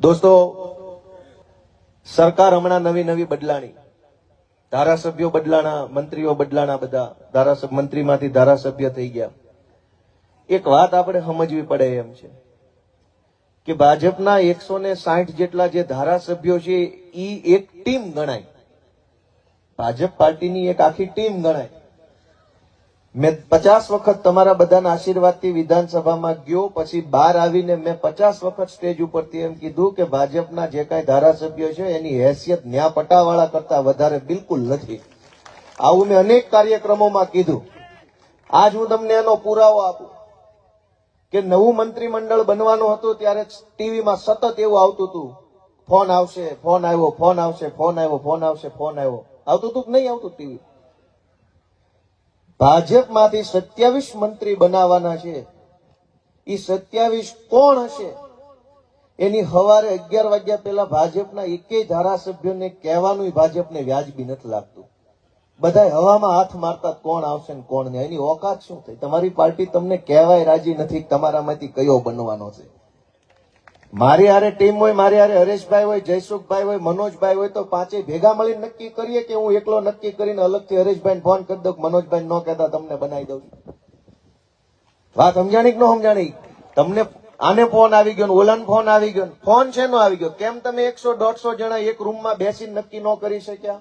દોસ્તો, સરકાર હમણાં નવી નવી બદલાણી. ધારાસભ્યો બદલાણા, મંત્રીઓ બદલાણા બધા. ધારાસભ્ય, મંત્રીમાંથી ધારાસભ્ય થઈ ગયા. એક વાત આપણે સમજવી પડે એમ છે કે ભાજપના એકસો ને સાઠ જેટલા જે ધારાસભ્યો છે એ એક ટીમ ગણાય. ભાજપ પાર્ટીની એક આખી ટીમ ગણાય. મેં પચાસ વખત તમારા બધાના આશીર્વાદથી વિધાનસભામાં ગયો, પછી બહાર આવીને મેં પચાસ વખત સ્ટેજ ઉપરથી એમ કીધું કે ભાજપના જે કાંઈ ધારાસભ્યો છે, એની હેસિયત ન્યા પટાવાળા કરતા વધારે બિલકુલ નથી. આવું મેં અનેક કાર્યક્રમોમાં કીધું. આજ હું તમને એનો પુરાવો આપું. કે નવું મંત્રીમંડળ બનવાનું હતું ત્યારે ટીવીમાં સતત એવું આવતું હતું. ફોન આવશે, ફોન આવ્યો, ફોન આવશે, ફોન આવ્યો, ફોન આવશે, ફોન આવ્યો. આવતું હતું કે નહીં આવતું ટીવી? ભાજપમાંથી સત્યાવીસ મંત્રી બનાવવાના છે. એ સત્યાવીસ કોણ હશે? એની હવારે અગિયાર વાગ્યા પહેલા ભાજપના એકેય ધારાસભ્યોને કહેવાનું ભાજપને વ્યાજબી નથી લાગતું. બધા હવામાં હાથ મારતા કોણ આવશે ને કોણ નહીં? એની ઓકાત શું થઈ? તમારી પાર્ટી તમને કહેવાય રાજી નથી, તમારામાંથી કયો બનવાનો છે? મારી હારે ટીમ હોય, મારી હારે હરેશભાઈ હોય, જયસુખભાઈ હોય, મનોજભાઈ હોય, તો પાંચે ભેગા મળીને નક્કી કરીએ કે હું એકલો નક્કી કરીને અલગથી હરેશભાઈને ફોન કરી દઉં મનોજભાઈ ન કહેતા તમને બનાવી દઉં. વાત સમજાણી કે ન સમજાણી? તમને આને ફોન આવી ગયો ઓલાને ફોન આવી ગયો ફોન છે નો આવી ગયો? કેમ તમે એકસો, દોઢસો જણા એક રૂમમાં બેસીને નક્કી ન કરી શક્યા?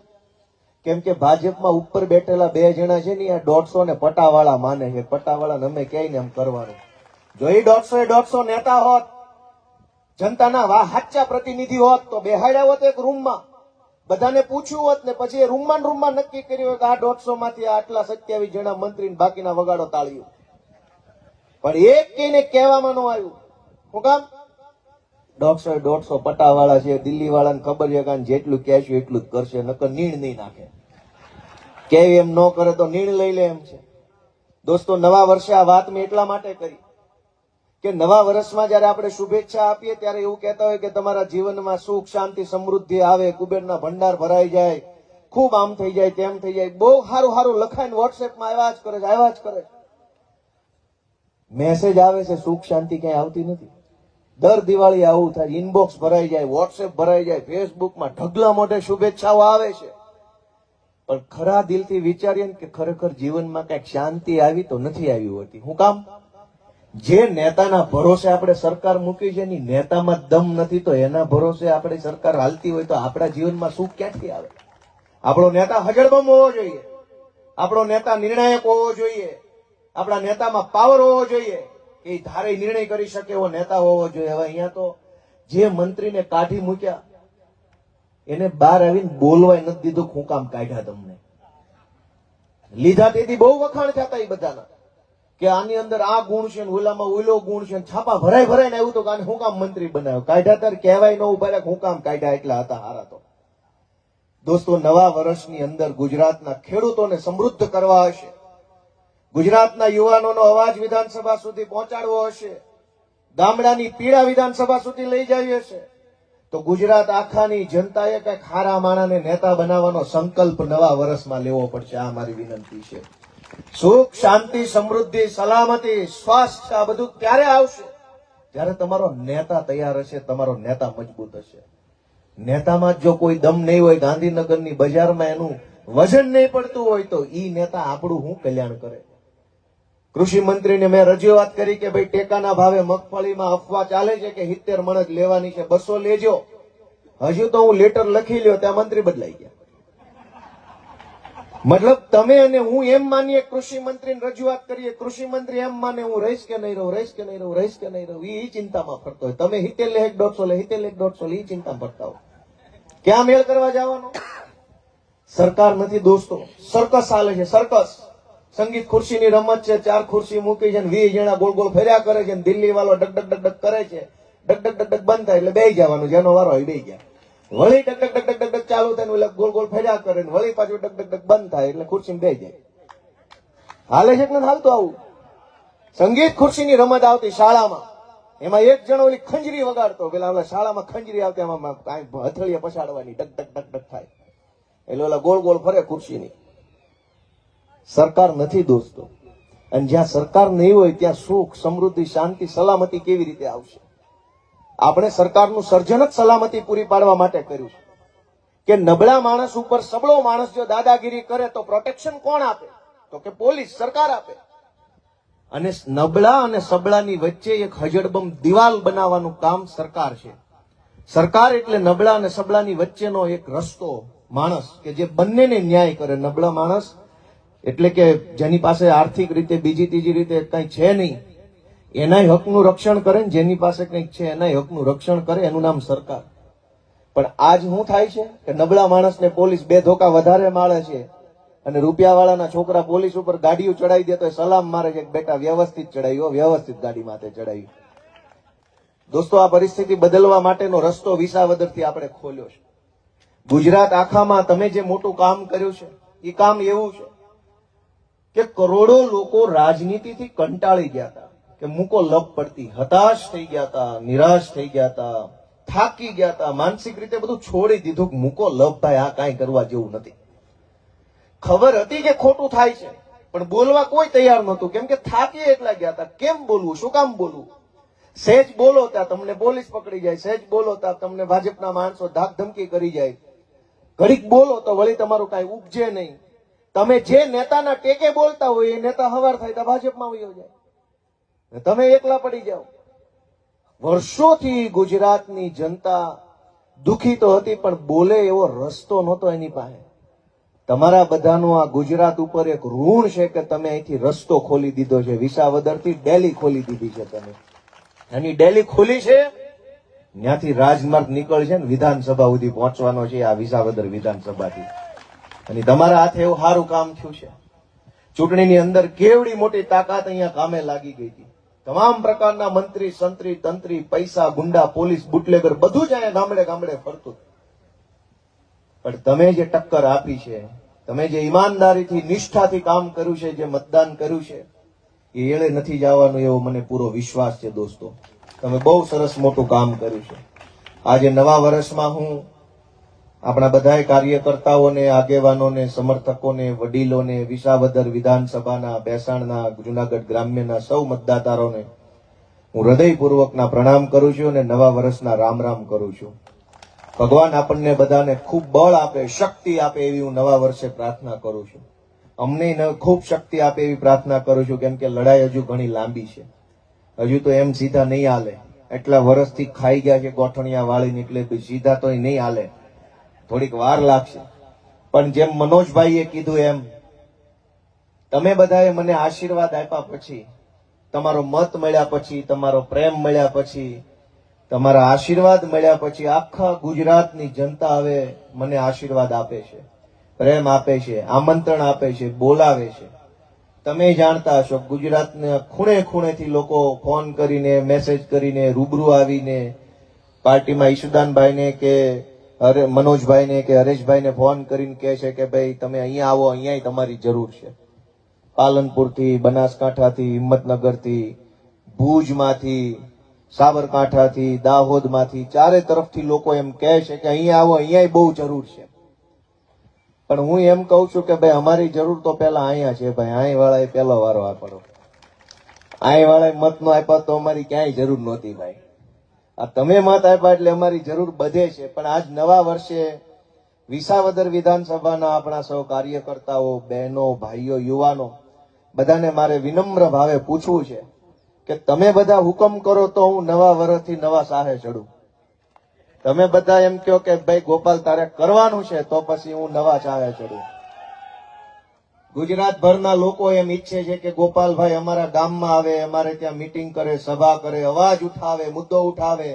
કેમ કે ભાજપમાં ઉપર બેઠેલા બે જણા છે ને આ દોઢસો ને પટાવાળા માને છે. પટાવાળા અમે ક્યાંય ને એમ કરવાનું? જો એ દોઢસો એ દોઢસો નેતા હોત જનતાના વા હાચા પ્રતિનિધિ હોત તો બેહાડ્યા હોત એક રૂમમાં. બધાને પૂછ્યું હોત ને પછી એ રૂમમાં રૂમમાં નક્કી કર્યું હોય કે આ દોઢસો માંથી આટલા સત્યાવીસ જણા મંત્રી બાકીના વગાડો તાળ્યું પણ એક કઈને કહેવામાં ન આવ્યું. હું કામ? દોઢસો દોઢસો પટાવાળા છે દિલ્હી વાળાને ખબર છે કારણ જેટલું કહેશું એટલું જ કરશે, નકર નીણ નહીં નાખે. કેવી એમ ન કરે તો નીણ લઈ લે એમ છે. દોસ્તો, નવા વર્ષે આ વાત મેં એટલા માટે કરી. કે નવા વર્ષમાં જયારે આપણે શુભેચ્છા આપીએ ત્યારે એવું કહેતા હોય કે તમારા જીવનમાં સુખ, શાંતિ, સમૃદ્ધિ આવે, કુબેરના ભંડાર ભરાઈ જાય, ખૂબ આમ થઈ જાય, તેમ થઈ જાય. બહુ સારું સારું લખાઈને વોટ્સએપમાં આવ્યા જ કરે છે, આવ્યા જ કરે છે. મેસેજ આવે છે, સુખ, શાંતિ ક્યાંય આવતી નથી. દર દિવાળી આવું થાય ઇનબોક્સ ભરાઈ જાય વોટ્સએપ ભરાઈ જાય ફેસબુકમાં ઢગલા મોઢે શુભેચ્છાઓ આવે છે. પણ ખરા દિલથી વિચારીએ કે ખરેખર જીવનમાં કંઈક શાંતિ આવી તો નથી આવી હોતી. હું કામ? જે નેતાના ભરોસે આપણે સરકાર મૂકી છે, એની નેતામાં દમ નથી, તો એના ભરોસે આપણી સરકાર હાલતી હોય તો આપણા જીવનમાં સુખ ક્યાંથી આવે? આપણો નેતા હજળબમ હોવો જોઈએ. આપણો નેતા નિર્ણાયક હોવો જોઈએ. આપણા નેતામાં પાવર હોવો જોઈએ. કે ધારે નિર્ણય કરી શકે એવો નેતા હોવો જોઈએ. હવે અહીંયા તો જે મંત્રીને કાઢી મૂક્યા, એને બહાર આવીને બોલવાય નથી દીધું હું કામ કાઢ્યા તમને. લીધા તેથી બહુ વખાણ થતા એ બધાના. કે આની અંદર આ ગુણ છે ને ઓલામાં ઓલો ગુણ છે છાપા ભરાય ભરાય ને આવ્યું તો કે આને હું કામ મંત્રી બનાવ્યો? કાયદા તાર કહેવાય ન ઊભા રાખ હું કામ કાઢ્યા એટલા હતા હારા તો. દોસ્તો, નવા વર્ષની અંદર ગુજરાતના ખેડૂતોને સમૃદ્ધ કરવા હશે. ગુજરાતના યુવાનોનો અવાજ વિધાનસભા સુધી પહોંચાડવો હશે. ગામડાની પીડા વિધાનસભા સુધી લઈ જવી હશે. તો ગુજરાત આખાની જનતાએ કંઈક હારા માણાને નેતા બનાવવાનો સંકલ્પ નવા વર્ષમાં લેવો પડશે. આ મારી વિનંતી છે. સુખ, શાંતિ, સમૃદ્ધિ, સલામતી, સ્વાસ્થ્ય, આ બધું ક્યારે આવશે? જ્યારે તમારો નેતા તૈયાર હશે, તમારો નેતા મજબૂત હશે. નેતામાં જો કોઈ દમ નહીં હોય, ગાંધીનગરની બજારમાં એનું વજન નહીં પડતું હોય, તો ઈ નેતા આપણું શું કલ્યાણ કરે? કૃષિ મંત્રીને મેં રજૂઆત કરી કે ભાઈ, ટેકાના ભાવે મગફળીમાં અફવા ચાલે છે કે સિત્તેર મણ જ લેવાની છે, બસો લેજો. હજુ તો હું લેટર લખી લ્યો, ત્યાં મંત્રી બદલાઈ ગયા. મતલબ તમે અને હું એમ માનીએ કૃષિ મંત્રીને રજૂઆત કરીએ, કૃષિ મંત્રી એમ માને, હું રહીશ કે નહીં રહું, રહીશ કે નહીં રહું, રહીશ કે નહીં રહું એ ચિંતામાં ફરતો હોય. તમે હિતેલ લેખ દોઢસો લે, હિતેલ લેખ દોઢસો લે એ ચિંતામાં ફરતા હોય. ક્યાં મેળ કરવા જવાનો? સરકાર નથી દોસ્તો. સરકસ ચાલે છે, સર્કસ. સંગીત ખુરશીની રમત છે, ચાર ખુરશી મૂકી છે વીસ જણા ગોળ ગોળ ફેર્યા કરે છે દિલ્હી વાળો ડગ ડગ ડગ કરે છે. ડગ ડગ ડગ બંધ થાય એટલે બે જવાનું જેનો વારો હોય બે ગયા વળી ડગ ડગ ડગ ડગ ડગ ચાલુ થાય ઓલા ગોળ ગોળ ફેર્યા કરે ને વળી પાછું ડગ ડગ ડગ બંધ થાય એટલે ખુરશી બે જાય હાલે છે ને હાલતું આવું સંગીત ખુરશીની રમત આવતી શાળામાં એમાં એક જણો ઓલી ખંજરી વગાડતો પેલા ઓલા શાળામાં ખંજરી આવતી એમાં કાંઈ હથળીએ પછાડવાની ડગ ડગ ડગ ડગ થાય એટલે ઓલા ગોળ ગોળ ફરે ખુરશીની સરકાર નથી દોસ્તો અને જ્યાં સરકાર નહીં હોય ત્યાં સુખ સમૃદ્ધિ શાંતિ સલામતી કેવી રીતે આવશે આપણે સરકારનું સર્જન જ સલામતી પૂરી પાડવા માટે કર્યું છે. કે નબળા માણસ ઉપર સબળો માણસ જો દાદાગીરી કરે તો પ્રોટેક્શન કોણ આપે? તો કે પોલીસ, સરકાર આપે. અને નબળા અને સબળાની વચ્ચે એક હજડબમ દિવાલ બનાવવાનું કામ સરકાર છે. સરકાર એટલે નબળા અને સબળાની વચ્ચેનો એક રસ્તો માણસ કે જે બંનેને ન્યાય કરે. નબળા માણસ એટલે કે જેની પાસે આર્થિક રીતે, બીજી ત્રીજી રીતે કઈ છે નહીં એનાય હકનું રક્ષણ કરે ને જેની પાસે કંઈક છે, એનાય હકનું રક્ષણ કરે, એનું નામ સરકાર. પણ આજ શું થાય છે કે નબળા માણસને પોલીસ બે ધોકા વધારે માળે છે અને રૂપિયાવાળાના છોકરા પોલીસ ઉપર ગાડીઓ ચડાવી દે તો એ સલામ મારે છે બેટા વ્યવસ્થિત ચડાવ્યો વ્યવસ્થિત ગાડી માથે ચડાવ્યું દોસ્તો, આ પરિસ્થિતિ બદલવા માટેનો રસ્તો વિસાવદરથી આપણે ખોલ્યો છે. ગુજરાત આખામાં તમે જે મોટું કામ કર્યું છે એ કામ એવું છે કે કરોડો લોકો રાજનીતિથી કંટાળી ગયા હતા. કે મૂકો લપ પડતી, હતાશ થઈ ગયા હતા નિરાશ થઈ ગયા હતા થાકી ગયા હતા માનસિક રીતે બધું છોડી દીધું કે મૂકો લપ ભાઈ, આ કાંઈ કરવા જેવું નથી. ખબર હતી કે ખોટું થાય છે, પણ બોલવા કોઈ તૈયાર નહોતું. કેમ કે થાકી એટલા ગયા હતા કેમ બોલવું? શું કામ બોલવું? સહેજ બોલો ત્યાં તમને પોલીસ પકડી જાય, સહેજ બોલો ત્યાં તમને ભાજપના માણસો ધાક ધમકી કરી જાય. ઘડીક બોલો તો વળી તમારું કાંઈ ઉપજે નહીં. તમે જે નેતાના ટેકે બોલતા હોય, એ નેતા હવાર થાય તો ભાજપમાં વયો જાય. તમે એકલા પડી જાઓ. વર્ષોથી ગુજરાતની જનતા દુખી તો હતી, પણ બોલે એવો રસ્તો નહોતો એની પાસે. તમારા બધાનું આ ગુજરાત ઉપર એક ઋણ છે કે તમે અહીંથી રસ્તો ખોલી દીધો છે. વિસાવદરથી ડેલી ખોલી દીધી છે તમે. એની ડેલી ખોલી છે, ત્યાંથી રાજમાર્ગ નીકળશે ને વિધાનસભા સુધી પહોંચવાનો છે આ વિસાવદર વિધાનસભાથી. અને તમારા હાથે એવું સારું કામ થયું છે. ચૂંટણીની અંદર કેવડી મોટી તાકાત અહીંયા કામે લાગી ગઈ હતી. તમામ પ્રકારના મંત્રી, સંત્રી, તંત્રી, પૈસા, ગુંડા, પોલીસ, બુટલેગર બધું જ અહીંયા ગામડે ગામડે ફરતું પણ તમે જે ટક્કર આપી છે, તમે જે ઈમાનદારીથી, નિષ્ઠાથી કામ કર્યું છે, જે મતદાન કર્યું છે, એ એળે નથી જવાનું એવો મને પૂરો વિશ્વાસ છે દોસ્તો. તમે બહુ સરસ મોટું કામ કર્યું છે. આજે નવા વર્ષમાં હું આપણા બધાય કાર્યકર્તાઓને, આગેવાનોને, સમર્થકોને, વડીલોને, વિસાવદર વિધાનસભાના, બેસાણના, જુનાગઢ ગ્રામ્યના સૌ મતદાતારોને હું હૃદયપૂર્વકના પ્રણામ કરું છું અને નવા વર્ષના રામ રામ કરું છું. ભગવાન આપણને બધાને ખૂબ બળ આપે, શક્તિ આપે એવી હું નવા વર્ષે પ્રાર્થના કરું છું. અમને ખૂબ શક્તિ આપે એવી પ્રાર્થના કરું છું, કેમ કે લડાઈ હજુ ઘણી લાંબી છે. હજુ તો એમ સીધા નહીં હાલે. એટલા વર્ષથી ખાઈ ગયા છે, ગોઠણિયા વાળી નીકળે સીધા તો નહીં હાલે. થોડીક વાર લાગશે. પણ જેમ મનોજભાઈએ કીધું એમ, તમે બધાએ મને આશીર્વાદ આપ્યા પછી, તમારો મત મળ્યા પછી, તમારો પ્રેમ મળ્યા પછી, તમારા આશીર્વાદ મળ્યા પછી આખા ગુજરાતની જનતા હવે મને આશીર્વાદ આપે છે, પ્રેમ આપે છે, આમંત્રણ આપે છે, બોલાવે છે. તમે જાણતા હશો, ગુજરાતના ખૂણે ખૂણેથી લોકો ફોન કરીને, મેસેજ કરીને રૂબરૂ આવીને, પાર્ટીમાં ઈશુદાનભાઈને કે હરે મનોજભાઈને કે હરેશભાઈને ફોન કરીને કહે છે કે ભાઈ તમે અહીંયા આવો અહીંયા તમારી જરૂર છે. પાલનપુરથી, બનાસકાંઠાથી, હિંમતનગરથી, ભુજમાંથી, સાબરકાંઠાથી, દાહોદમાંથી, ચારે તરફથી લોકો એમ કહે છે કે અહીંયા આવો અહીંયા બહુ જરૂર છે. પણ હું એમ કહું છું કે ભાઈ અમારી જરૂર તો પેલા અહીંયા છે ભાઈ અહીં વાળાએ પેલો વારો આપડો અહીં વાળાએ મત નો આપ્યા તો અમારી ક્યાંય જરૂર નહોતી ભાઈ. આ તમે મત આપ્યા એટલે અમારી જરૂર બધે છે. પણ આજ નવા વર્ષે વિસાવદર વિધાનસભાના આપણા સૌ કાર્યકર્તાઓ, બહેનો, ભાઈઓ, યુવાનો, બધાને મારે વિનમ્ર ભાવે પૂછવું છે કે તમે બધા હુકમ કરો તો હું નવા વર્ષથી નવા સાહે ચડું. તમે બધા એમ કહો કે, ભાઈ ગોપાલ, તારે કરવાનું છે તો પછી હું નવા સાહે ચડું. ગુજરાતભરના લોકો એમ ઈચ્છે છે કે ગોપાલભાઈ અમારા ગામમાં આવે, અમારે ત્યાં મીટિંગ કરે, સભા કરે, અવાજ ઉઠાવે, મુદ્દો ઉઠાવે.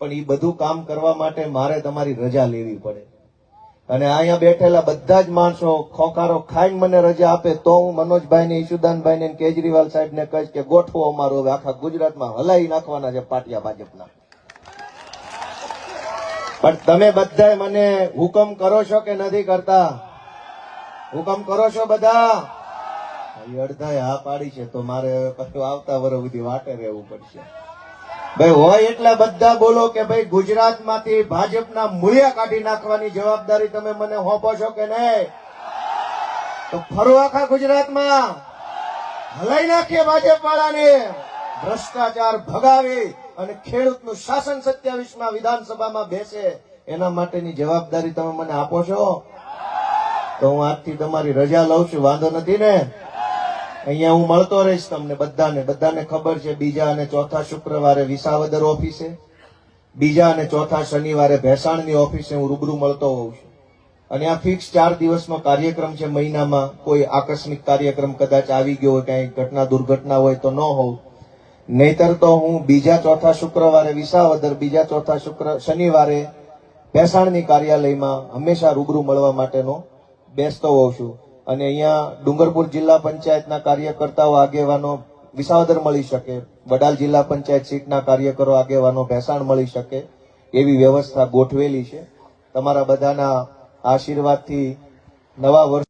પણ એ બધું કામ કરવા માટે મારે તમારી રજા લેવી પડે. અને અહીંયા બેઠેલા બધા જ માણસો ખોખારો ખાઈને મને રજા આપે તો હું મનોજભાઈ ને ઈશુદાનભાઈ ને કેજરીવાલ સાહેબ ને કહીશ કે ગોઠવો અમારો આખા ગુજરાતમાં હલાઈ નાખવાના છે પાટિયા ભાજપના. પણ તમે બધા મને હુકમ કરો છો કે નથી કરતા? હુકમ કરો છો બધા? અડધાએ હા પાડી છે, તો મારે પાછું આવતા વર્ષ સુધી વાટે રહેવું પડશે. ભાઈ, હોય એટલા બધા બોલો કે ભાઈ, ગુજરાતમાંથી ભાજપના મૂલ્ય કાઢી નાખવાની જવાબદારી તમે મને હોપો છો કે નહીં? તો ફરો આખા ગુજરાતમાં. હલાઈ નાખીએ ભાજપ વાળાને ભ્રષ્ટાચાર ભગાવી અને ખેડૂતનું શાસન સત્યાવીસમાં વિધાનસભામાં બેસે. એના માટેની જવાબદારી તમે મને આપો છો? તો હું આજથી તમારી રજા લઉં છું, વાંધો નથી ને? અહીંયા હું મળતો રહીશ તમને બધાને. બધાને ખબર છે, બીજા અને ચોથા શુક્રવારે વિસાવદર ઓફિસે. બીજા અને ચોથા શનિવારે ભેસાણની ઓફિસે હું રૂબરૂ મળતો હોઉં છું. અને આ ફિક્સ ચાર દિવસનો કાર્યક્રમ છે મહિનામાં. કોઈ આકસ્મિક કાર્યક્રમ કદાચ આવી ગયો હોય, ક્યાંય ઘટના, દુર્ઘટના હોય તો ન હોઉં. નહીતર તો હું બીજા ચોથા શુક્રવારે વિસાવદર, બીજા ચોથા શુક્ર, શનિવારે ભેસાણની કાર્યાલયમાં હંમેશા રૂબરૂ મળવા માટેનો બેસતો હોઉં છું. અને અહીંયા ડુંગરપુર જિલ્લા પંચાયતના કાર્યકર્તાઓ આગેવાનો વિસાવદર મળી શકે. વડાલ જિલ્લા પંચાયત સીટના કાર્યકરો આગેવાનો ભેસાણ મળી શકે. એવી વ્યવસ્થા ગોઠવેલી છે. તમારા બધાના આશીર્વાદથી નવા વર્ષ